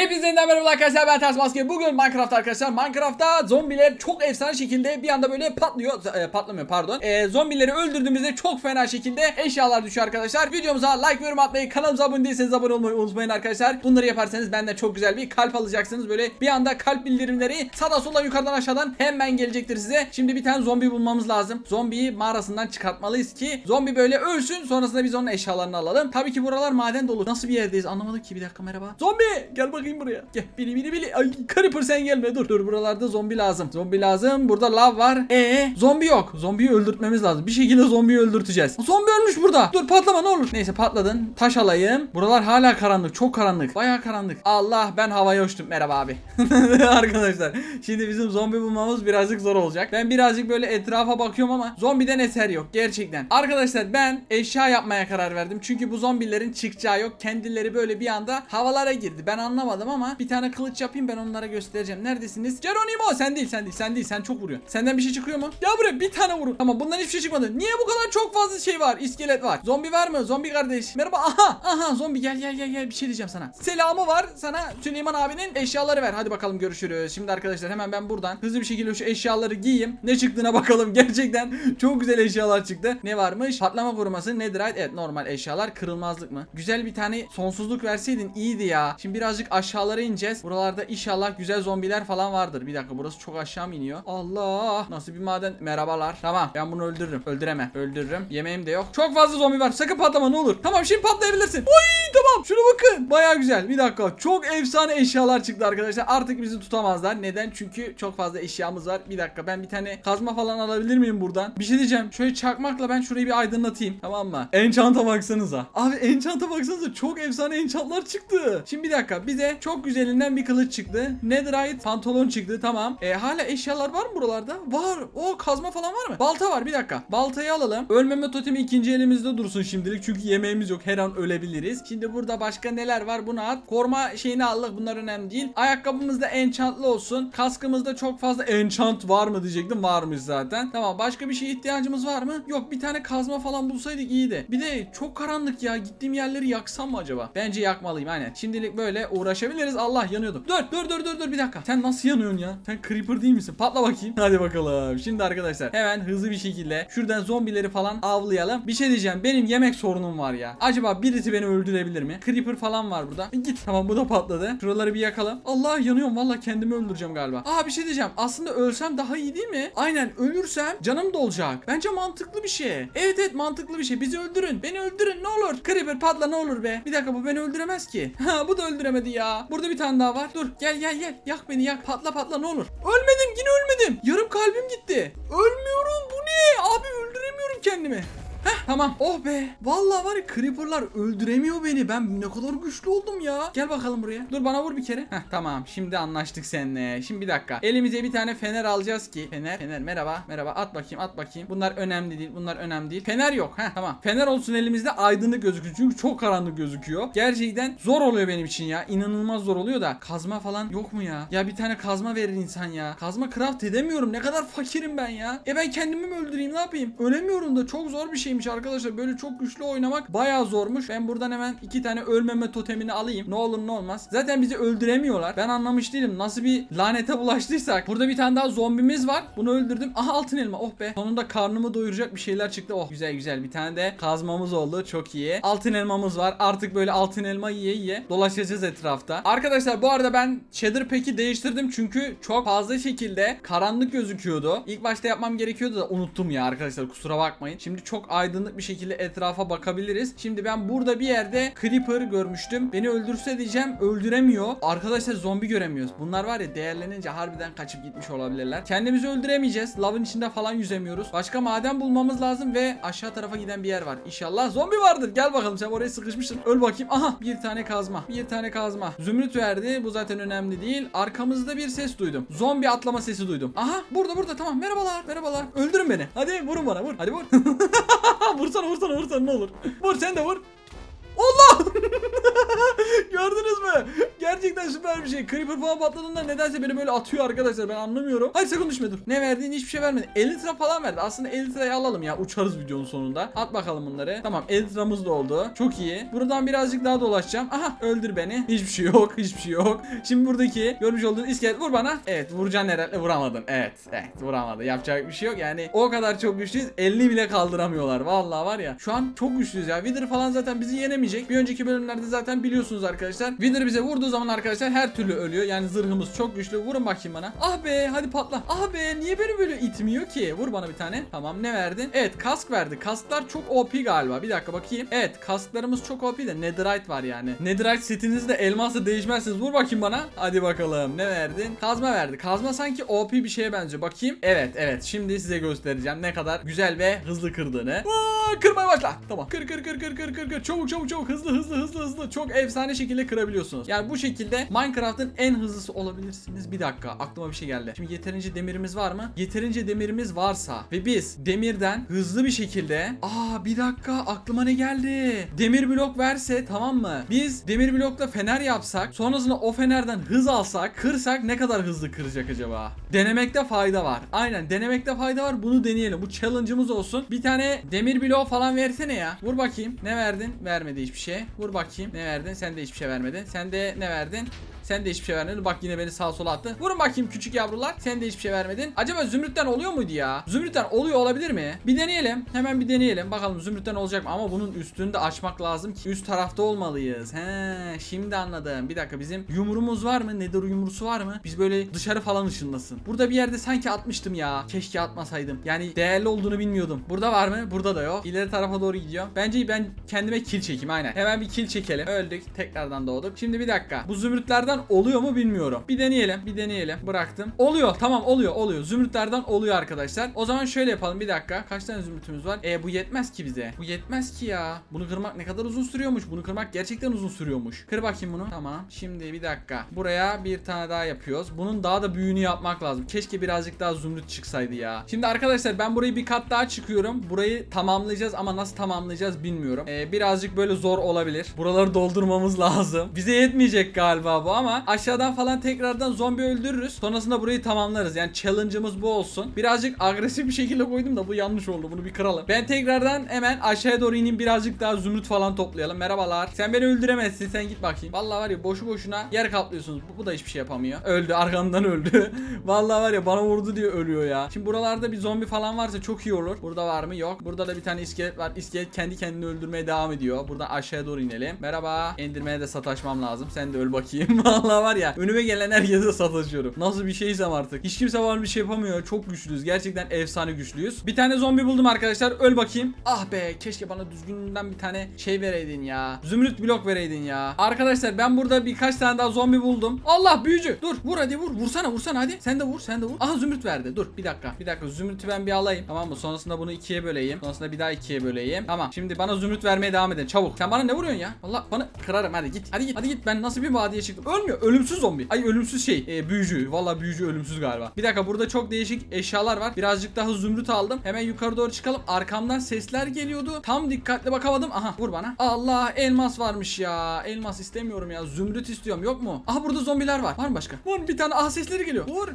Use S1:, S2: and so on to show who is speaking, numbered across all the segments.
S1: Hepinize yeniden merhaba arkadaşlar ben Ters Maske. Bugün Minecraft arkadaşlar. Minecraft'ta zombiler çok efsane şekilde bir anda böyle patlıyor. E, patlamıyor pardon. E, zombileri öldürdüğümüzde çok fena şekilde eşyalar düşüyor arkadaşlar. Videomuza like ve yorum atmayı, kanalımıza abone değilseniz abone olmayı unutmayın arkadaşlar. Bunları yaparsanız benden çok güzel bir kalp alacaksınız. Böyle bir anda kalp bildirimleri sağdan soldan yukarıdan aşağıdan hemen gelecektir size. Şimdi bir tane zombi bulmamız lazım. Zombiyi mağarasından çıkartmalıyız ki zombi böyle ölsün. Sonrasında biz onun eşyalarını alalım. Tabii ki buralar maden dolu. Nasıl bir yerdeyiz anlamadık ki. Bir dakika merhaba. Zombi gel bakayım buraya. Gel bili bili bili. Ay Creeper sen gelme dur. Dur buralarda zombi lazım. Zombi lazım. Burada lav var. Ee zombi yok. Zombiyi öldürtmemiz lazım. Bir şekilde zombiyi öldürteceğiz. Zombi ölmüş burada. Dur patlama ne olur. Neyse patladın. Taş alayım. Buralar hala karanlık. Çok karanlık. Bayağı karanlık. Allah ben havaya uçtum. Merhaba abi. Arkadaşlar şimdi bizim zombi bulmamız birazcık zor olacak. Ben birazcık böyle etrafa bakıyorum ama zombiden eser yok gerçekten. Arkadaşlar ben eşya yapmaya karar verdim. Çünkü bu zombilerin çıkacağı yok. Kendileri böyle bir anda havalara girdi. Ben anlamadım ama bir tane kılıç yapayım ben onlara göstereceğim. Neredesiniz? Geronimo sen değil sen değil sen değil sen çok vuruyorsun. Senden bir şey çıkıyor mu? Ya buraya bir tane vurun. Tamam bundan hiçbir şey çıkmadı. Niye bu kadar çok fazla şey var? İskelet var. Zombi var mı? Zombi kardeş. Merhaba. Aha aha zombi gel gel gel gel bir şey diyeceğim sana. Selamı var. Sana Süleyman abinin eşyaları ver. Hadi bakalım görüşürüz. Şimdi arkadaşlar hemen ben buradan hızlı bir şekilde şu eşyaları giyeyim. Ne çıktığına bakalım. Gerçekten çok güzel eşyalar çıktı. Ne varmış? Patlama koruması, netherite. Evet normal eşyalar. Kırılmazlık mı? Güzel bir tane sonsuzluk verseydin iyiydi ya. Şimdi birazcık aşağılara ineceğiz. Buralarda inşallah güzel zombiler falan vardır. Bir dakika burası çok aşağı mı iniyor? Allah! Nasıl bir maden? Merhabalar. Tamam ben bunu öldürürüm. Öldüremem. Öldürürüm. Yemeğim de yok. Çok fazla zombi var. Sakın patlama ne olur. Tamam şimdi patlayabilirsin. Oy tamam. Şuna bakın. Baya güzel. Bir dakika. Çok efsane eşyalar çıktı arkadaşlar. Artık bizi tutamazlar. Neden? Çünkü çok fazla eşyamız var. Bir dakika ben bir tane kazma falan alabilir miyim buradan? Bir şey diyeceğim. Şöyle çakmakla ben şurayı bir aydınlatayım. Tamam mı? Enchant'a baksanıza. Abi enchant'a baksanıza. Çok efsane enchantlar çıktı. Şimdi bir dakika. Bize çok güzelinden bir kılıç çıktı. Netherite pantolon çıktı. Tamam. E, hala eşyalar var mı buralarda? Var. O kazma falan var mı? Balta var. Bir dakika. Baltayı alalım. Ölmeme totemi ikinci elimizde dursun şimdilik. Çünkü yemeğimiz yok. Her an ölebiliriz. Şimdi burada başka neler var? Bunu at. Koruma şeyini aldık. Bunlar önemli değil. Ayakkabımız da enchantlı olsun. Kaskımızda çok fazla enchant var mı diyecektim. Varmış zaten. Tamam. Başka bir şeye ihtiyacımız var mı? Yok. Bir tane kazma falan bulsaydık iyiydi. Bir de çok karanlık ya. Gittiğim yerleri yaksam mı acaba? Bence yakmalıyım. Aynen. Şimdilik böyle uğraşabiliriz. Allah yanıyordum. Dur dur dur dur dur bir dakika. Sen nasıl yanıyorsun ya? Sen creeper değil misin? Patla bakayım. Hadi bakalım. Şimdi arkadaşlar hemen hızlı bir şekilde şuradan zombileri falan avlayalım. Bir şey diyeceğim. Benim yemek sorunum var ya. Acaba birisi beni öldürebilir mi? Creeper falan var burada. Git. Tamam bu da patladı. Şuraları bir yakalım. Allah yanıyorum. Valla kendimi öldüreceğim galiba. Aa bir şey diyeceğim. Aslında ölsem daha iyi değil mi? Aynen ölürsem canım da olacak. Bence mantıklı bir şey. Evet evet mantıklı bir şey. Bizi öldürün. Beni öldürün ne olur. Creeper patla ne olur be. Bir dakika bu beni öldüremez ki. Ha bu da öldüremedi ya. Burada bir tane daha var. Dur gel gel gel. Yak beni yak. Patla patla ne olur. Ölmedim yine ölmedim. Yarım kalbim gitti. Ölmüyorum bu ne? Abi öldüremiyorum kendimi. Heh tamam. Oh be. Vallahi var ya creeperlar öldüremiyor beni. Ben ne kadar güçlü oldum ya. Gel bakalım buraya. Dur bana vur bir kere. Heh tamam. Şimdi anlaştık seninle. Şimdi bir dakika. Elimize bir tane fener alacağız ki. Fener. Fener merhaba. Merhaba. At bakayım at bakayım. Bunlar önemli değil. Bunlar önemli değil. Fener yok. Heh tamam. Fener olsun elimizde aydınlık gözüküyor. Çünkü çok karanlık gözüküyor. Gerçekten zor oluyor benim için ya. İnanılmaz zor oluyor da. Kazma falan yok mu ya? Ya bir tane kazma verir insan ya. Kazma craft edemiyorum. Ne kadar fakirim ben ya. E ben kendimi mi öldüreyim ne yapayım? Ölemiyorum da çok zor bir şeymiş arkadaşlar. Böyle çok güçlü oynamak bayağı zormuş. Ben buradan hemen iki tane ölmeme totemini alayım. Ne olur ne olmaz. Zaten bizi öldüremiyorlar. Ben anlamış değilim. Nasıl bir lanete bulaştıysak. Burada bir tane daha zombimiz var. Bunu öldürdüm. Aha altın elma. Oh be. Sonunda karnımı doyuracak bir şeyler çıktı. Oh güzel güzel. Bir tane de kazmamız oldu. Çok iyi. Altın elmamız var. Artık böyle altın elma yiye yiye dolaşacağız etrafta. Arkadaşlar bu arada ben shader pack'i değiştirdim. Çünkü çok fazla şekilde karanlık gözüküyordu. İlk başta yapmam gerekiyordu da unuttum ya arkadaşlar. Kusura bakmayın. Şimdi çok aydınlık bir şekilde etrafa bakabiliriz. Şimdi ben burada bir yerde creeper görmüştüm. Beni öldürse diyeceğim öldüremiyor. Arkadaşlar zombi göremiyoruz. Bunlar var ya değerlenince harbiden kaçıp gitmiş olabilirler. Kendimizi öldüremeyeceğiz. Lavın içinde falan yüzemiyoruz. Başka maden bulmamız lazım ve aşağı tarafa giden bir yer var. İnşallah zombi vardır. Gel bakalım sen oraya sıkışmışsın. Öl bakayım. Aha bir tane kazma. Bir tane kazma. Zümrüt verdi. Bu zaten önemli değil. Arkamızda bir ses duydum. Zombi atlama sesi duydum. Aha burada burada tamam. Merhabalar. Merhabalar. Öldürün beni. Hadi vurun bana vur. Hadi vur. vursana vursana vursana ne olur. Vur sen de vur. Allah! Gördünüz mü? Gerçekten süper bir şey. Creeper falan patladığında nedense beni böyle atıyor arkadaşlar. Ben anlamıyorum. Hayır sakın düşme dur. Ne verdiğin hiçbir şey vermedi. 50 lira falan verdi. Aslında 50 lirayı alalım ya. Uçarız videonun sonunda. At bakalım bunları. Tamam 50 liramız da oldu. Çok iyi. Buradan birazcık daha dolaşacağım. Aha öldür beni. Hiçbir şey yok. Hiçbir şey yok. Şimdi buradaki görmüş olduğunuz iskelet vur bana. Evet vuracaksın herhalde. Vuramadın. Evet. Evet vuramadı. Yapacak bir şey yok. Yani o kadar çok güçlüyüz. 50 bile kaldıramıyorlar. Vallahi var ya. Şu an çok güçlüyüz ya. Wither falan zaten bizi yenemeyecek. Bir önceki bölümlerde zaten biliyorsunuz arkadaşlar. Wither bize vurduğu zaman arkadaşlar her türlü ölüyor. Yani zırhımız çok güçlü. Vurun bakayım bana. Ah be hadi patla. Ah be niye beni böyle itmiyor ki? Vur bana bir tane. Tamam ne verdin? Evet kask verdi. Kasklar çok OP galiba. Bir dakika bakayım. Evet kasklarımız çok OP de Netherite var yani. Netherite setinizde elmasla değişmezsiniz. Vur bakayım bana. Hadi bakalım. Ne verdin? Kazma verdi. Kazma sanki OP bir şeye benziyor. Bakayım. Evet evet. Şimdi size göstereceğim ne kadar güzel ve hızlı kırdığını. Aa, kırmaya başla. Tamam. Kır kır kır kır kır kır kır. Çabuk çabuk çabuk. Hızlı hızlı hızlı hızlı. Çok efsane şekilde kırabiliyorsunuz. Yani bu şekilde Minecraft'ın en hızlısı olabilirsiniz. Bir dakika. Aklıma bir şey geldi. Şimdi yeterince demirimiz var mı? Yeterince demirimiz varsa ve biz demirden hızlı bir şekilde Aa bir dakika aklıma ne geldi? Demir blok verse tamam mı? Biz demir blokla fener yapsak sonrasında o fenerden hız alsak kırsak ne kadar hızlı kıracak acaba? Denemekte fayda var. Aynen denemekte fayda var. Bunu deneyelim. Bu challenge'ımız olsun. Bir tane demir bloğu falan versene ya. Vur bakayım. Ne verdin? Vermedi hiçbir şey. Vur bakayım. Ne verdin? Sen de hiçbir şey vermedin. Sen de ne verdin? Sen de hiçbir şey vermedin. Bak yine beni sağa sola attı. Vurun bakayım küçük yavrular. Sen de hiçbir şey vermedin. Acaba zümrütten oluyor muydu ya? Zümrütten oluyor olabilir mi? Bir deneyelim. Hemen bir deneyelim. Bakalım zümrütten olacak mı? Ama bunun üstünü de açmak lazım ki. Üst tarafta olmalıyız. He, şimdi anladım. Bir dakika bizim yumruğumuz var mı? Nether yumrusu var mı? Biz böyle dışarı falan ışınlasın. Burada bir yerde sanki atmıştım ya. Keşke atmasaydım. Yani değerli olduğunu bilmiyordum. Burada var mı? Burada da yok. İleri tarafa doğru gidiyorum. Bence ben kendime kill çekeyim aynen. Hemen bir kill çekelim. Öldük. Tekrardan doğduk. Şimdi bir dakika. Bu zümrütlerden oluyor mu bilmiyorum. Bir deneyelim. Bir deneyelim. Bıraktım. Oluyor. Tamam oluyor. Oluyor. Zümrütlerden oluyor arkadaşlar. O zaman şöyle yapalım. Bir dakika. Kaç tane zümrütümüz var? E bu yetmez ki bize. Bu yetmez ki ya. Bunu kırmak ne kadar uzun sürüyormuş. Bunu kırmak gerçekten uzun sürüyormuş. Kır bakayım bunu. Tamam. Şimdi bir dakika. Buraya bir tane daha yapıyoruz. Bunun daha da büyüğünü yapmak lazım. Keşke birazcık daha zümrüt çıksaydı ya. Şimdi arkadaşlar ben burayı bir kat daha çıkıyorum. Burayı tamamlayacağız ama nasıl tamamlayacağız bilmiyorum. Ee, birazcık böyle zor olabilir. Buraları doldurmamız lazım. Bize yetmeyecek galiba bu ama aşağıdan falan tekrardan zombi öldürürüz. Sonrasında burayı tamamlarız. Yani challenge'ımız bu olsun. Birazcık agresif bir şekilde koydum da bu yanlış oldu. Bunu bir kıralım. Ben tekrardan hemen aşağıya doğru ineyim. Birazcık daha zümrüt falan toplayalım. Merhabalar. Sen beni öldüremezsin. Sen git bakayım. Vallahi var ya boşu boşuna yer kaplıyorsunuz. Bu, bu da hiçbir şey yapamıyor. Öldü. Arkamdan öldü. Vallahi var ya bana vurdu diye ölüyor ya. Şimdi buralarda bir zombi falan varsa çok iyi olur. Burada var mı? Yok. Burada da bir tane iskelet var. İskelet kendi kendini öldürmeye devam ediyor. Buradan aşağıya doğru inelim. Merhaba. Endirmeye de sataşmam lazım. Sen de öl bakayım. Vallahi var ya önüme gelen herkese sataşıyorum. Nasıl bir şeysem artık. Hiç kimse var bir şey yapamıyor. Çok güçlüyüz. Gerçekten efsane güçlüyüz. Bir tane zombi buldum arkadaşlar. Öl bakayım. Ah be keşke bana düzgünden bir tane şey vereydin ya. Zümrüt blok vereydin ya. Arkadaşlar ben burada birkaç tane daha zombi buldum. Allah büyücü. Dur vur hadi vur. Vursana vursana hadi. Sen de vur sen de vur. Aha zümrüt verdi. Dur bir dakika. Bir dakika zümrütü ben bir alayım. Tamam mı? Sonrasında bunu ikiye böleyim. Sonrasında bir daha ikiye böleyim. Tamam. Şimdi bana zümrüt vermeye devam edin. Çabuk. Sen bana ne vuruyorsun ya? Allah bana kırarım. Hadi git. Hadi git. Hadi git. Ben nasıl bir vadiye çıktım? Ölmüyor. Ölümsüz zombi. Ay ölümsüz şey. E, büyücü. Valla büyücü ölümsüz galiba. Bir dakika burada çok değişik eşyalar var. Birazcık daha zümrüt aldım. Hemen yukarı doğru çıkalım. Arkamdan sesler geliyordu. Tam dikkatli bakamadım. Aha vur bana. Allah elmas varmış ya. Elmas istemiyorum ya. Zümrüt istiyorum. Yok mu? Aha burada zombiler var. Var mı başka? Var bir tane ah sesleri geliyor. Vur.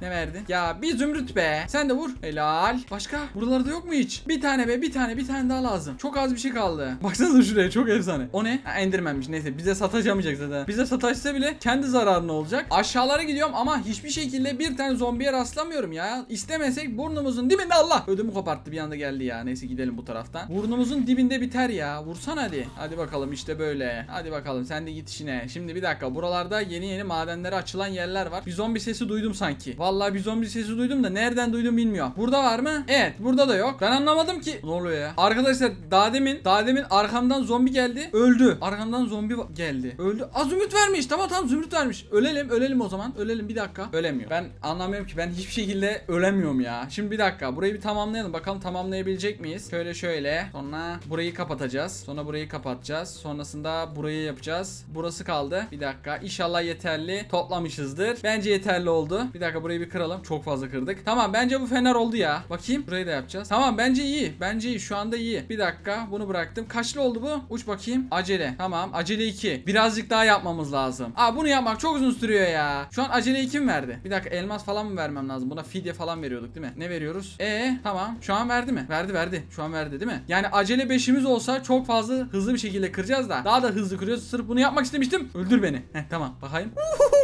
S1: Ne verdi? Ya bir zümrüt be. Sen de vur. Helal. Başka? Buralarda yok mu hiç? Bir tane be bir tane bir tane daha lazım. Çok az bir şey kaldı. Baksanıza şuraya çok efsane. O ne? Ha, endirmenmiş. Neyse bize sataşamayacak zaten. Bize sataşsa bile kendi zararına olacak. Aşağılara gidiyorum ama hiçbir şekilde bir tane zombiye rastlamıyorum ya. İstemesek burnumuzun dibinde Allah. Ödümü koparttı bir anda geldi ya. Neyse gidelim bu taraftan. Burnumuzun dibinde biter ya. Vursan hadi. Hadi bakalım işte böyle. Hadi bakalım sen de git işine. Şimdi bir dakika. Buralarda yeni yeni madenlere açılan yerler var. Bir zombi sesi duydum sanki. Vallahi bir zombi sesi duydum da nereden duydum bilmiyorum. Burada var mı? Evet burada da yok. Ben anlamadım ki. Ne oluyor ya? Arkadaşlar daha demin daha demin arkamdan zombi geldi. Öldü. Arkamdan zombi geldi. Öldü. Az zümrüt vermiş. Tamam tamam zümrüt vermiş. Ölelim ölelim o zaman. Ölelim bir dakika. Ölemiyor. Ben anlamıyorum ki ben hiçbir şekilde ölemiyorum ya. Şimdi bir dakika. Burayı bir tamamlayalım. Bakalım tamamlayabilecek miyiz? Şöyle şöyle. Sonra burayı kapatacağız. Sonra burayı kapatacağız. Sonrasında burayı yapacağız. Burası kaldı. Bir dakika. İnşallah yeterli toplamışızdır. Bence yeterli oldu. Bir dakika burayı burayı bir kıralım. Çok fazla kırdık. Tamam bence bu fener oldu ya. Bakayım. Burayı da yapacağız. Tamam bence iyi. Bence iyi. Şu anda iyi. Bir dakika. Bunu bıraktım. Kaçlı oldu bu? Uç bakayım. Acele. Tamam. Acele 2. Birazcık daha yapmamız lazım. Aa bunu yapmak çok uzun sürüyor ya. Şu an acele 2 mi verdi? Bir dakika elmas falan mı vermem lazım? Buna fidye falan veriyorduk değil mi? Ne veriyoruz? E tamam. Şu an verdi mi? Verdi verdi. Şu an verdi değil mi? Yani acele 5'imiz olsa çok fazla hızlı bir şekilde kıracağız da. Daha da hızlı kırıyoruz. Sırf bunu yapmak istemiştim. Öldür beni. Heh tamam. Bakayım.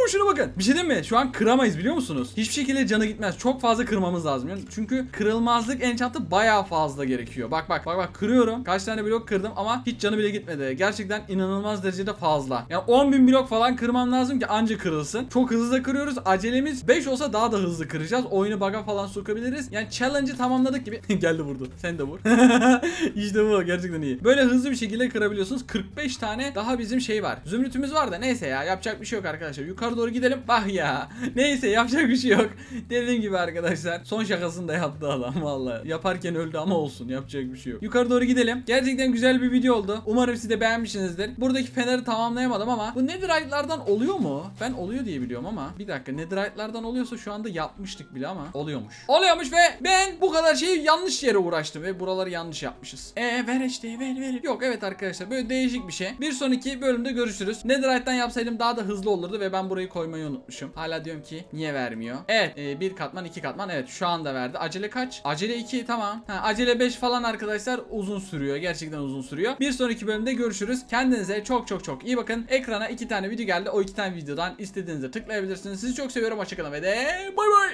S1: Uhuhu, şuna bakın. Bir şey diyeyim mi? Şu an kıramayız biliyor musunuz? Hiçbir şekilde canı gitmez. Çok fazla kırmamız lazım. Yani çünkü kırılmazlık enchantı bayağı fazla gerekiyor. Bak bak bak bak kırıyorum. Kaç tane blok kırdım ama hiç canı bile gitmedi. Gerçekten inanılmaz derecede fazla. Yani 10.000 blok falan kırmam lazım ki anca kırılsın. Çok hızlı da kırıyoruz. Acelemiz 5 olsa daha da hızlı kıracağız. Oyunu bug'a falan sokabiliriz. Yani challenge'ı tamamladık gibi. Geldi vurdu. Sen de vur. işte bu gerçekten iyi. Böyle hızlı bir şekilde kırabiliyorsunuz. 45 tane daha bizim şey var. Zümrütümüz var da neyse ya yapacak bir şey yok arkadaşlar. Yukarı doğru gidelim. Bak ya. Neyse yapacak bir şey yok. Dediğim gibi arkadaşlar. Son şakasını da yaptı adam vallahi. Yaparken öldü ama olsun. Yapacak bir şey yok. Yukarı doğru gidelim. Gerçekten güzel bir video oldu. Umarım siz de beğenmişsinizdir. Buradaki feneri tamamlayamadım ama bu netherite'lardan oluyor mu? Ben oluyor diye biliyorum ama bir dakika netherite'lardan oluyorsa şu anda yapmıştık bile ama oluyormuş. Oluyormuş ve ben bu kadar şeyi yanlış yere uğraştım ve buraları yanlış yapmışız. E ver işte ver ver. Yok evet arkadaşlar böyle değişik bir şey. Bir sonraki bölümde görüşürüz. Netherite'den yapsaydım daha da hızlı olurdu ve ben burayı koymayı unutmuşum. Hala diyorum ki niye vermiyor? Evet e, bir katman iki katman evet şu anda verdi. Acele kaç? Acele 2 tamam. Ha, acele 5 falan arkadaşlar uzun sürüyor. Gerçekten uzun sürüyor. Bir sonraki bölümde görüşürüz. Kendinize çok çok çok iyi bakın. Ekrana iki tane video geldi. O iki tane videodan istediğinizde tıklayabilirsiniz. Sizi çok seviyorum. Hoşçakalın ve de bay bay.